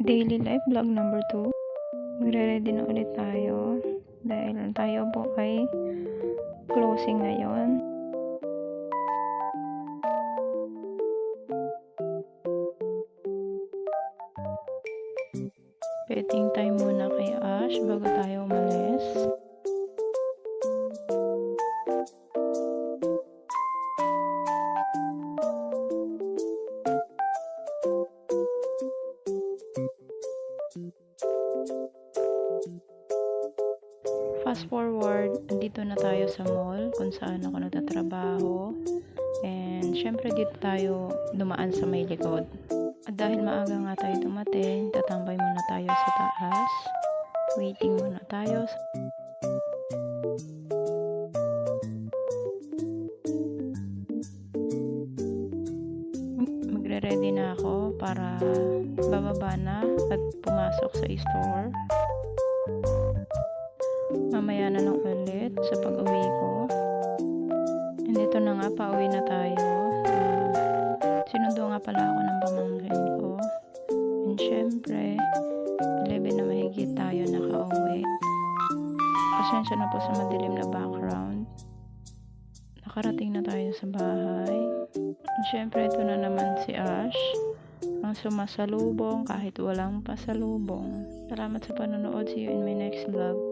daily life vlog number 2. Magre-ready na ulit tayo dahil tayo po ay closing ngayon. Petting time muna kay Ash bago tayo umalis. Fast forward, andito na tayo sa mall kung saan ako nagtatrabaho. And syempre dito tayo dumaan sa may likod. At dahil maaga nga tayo dumating, tatambay muna tayo sa taas. Waiting muna tayo. Magre-ready na ako para bababa na at pumasok sa store. Sa pag-uwi ko. And dito na nga, pauwi na tayo. Ah, sinundo nga pala ako ng pamangkin ko. And syempre, 11 na mahigit tayo nakauwi. Pasensya na po sa madilim na background. Nakarating na tayo sa bahay. And syempre, ito na naman si Ash. Ang sumasalubong kahit walang pasalubong. Salamat sa panonood. See you in my next vlog.